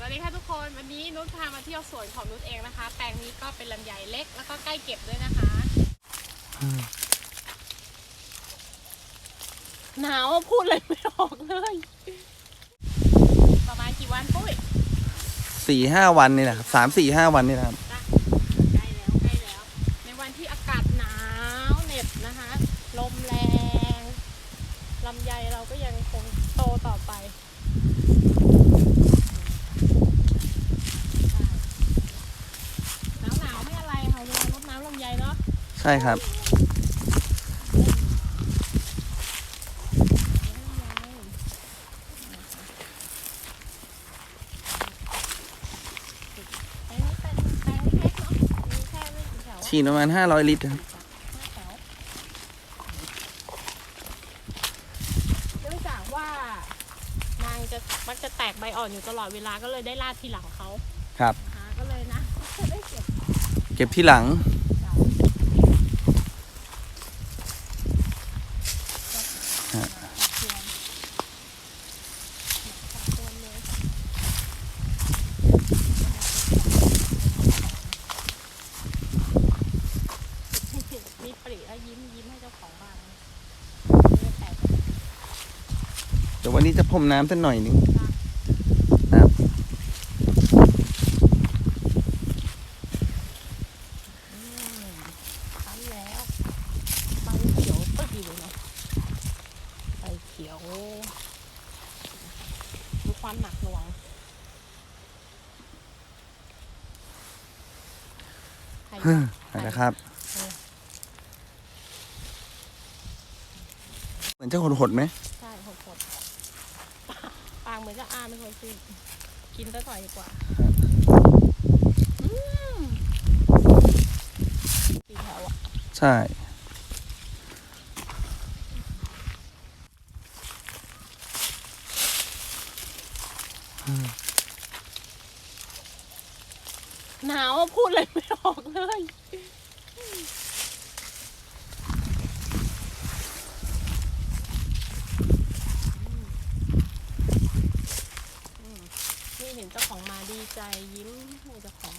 สวัสดีค่ะทุกคนวันนี้นุชพามาเที่ยวสวนของนุชเองนะคะ แปลงนี้ก็เป็นลำไยเล็กแล้วก็ใกล้เก็บด้วยนะคะ หนาวอะพูดเลยไม่ออกเลย ประมาณกี่วันปุ้ยสี่ห้าวันนี่แหละครับสามสี่ห้าวันนี่แหละครับจ้ะใกล้แล้วใกล้แล้ว ในวันที่อากาศหนาวเหน็บนะคะ ลมแรงลำไยเราก็ยังคงโตต่อไป หนาวหนาวๆไม่อะไรค่ะเวลารดน้ำลำไยเนาะ ใช่ครับ แปลงนี้เป็นแปลงเล็กๆเนาะมีแค่ไม่ กี่แถวฉีดประมาณห้าร้อยลิตรครับเนื่องจากว่านางจะมักจะแตกใบอ่อนอยู่ตลอดเวลาก็เลยได้ลาดทีหลังเขาครับนะคะก็เลยนะได้เก็บเก็บที่หลัง จาก ฮะ ควรเลยมี ปรีแล้วยิ้มยิ้มให้เจ้าของบ้านนะไม่แตกเดี๋ยววันนี้จะพรมน้ำสักหน่อยหนึงค่ะครับอืมคั้นแล้วใบเขียวปึ๊กเลยเนาะใบเขียวดูความหนักหน่วงใครเฮ้อนะครับ เหมือนจะหดๆไหมใช่หดหดๆปากเหมือนจะอ้าไม่ค่อยขึ้นกินซะหน่อยดีกว่าอืมปีแถวอะใช่หนาวอะพูดเลยไม่ออกเลย เห็นเจ้าของมาดีใจยิ้มให้เจ้าของ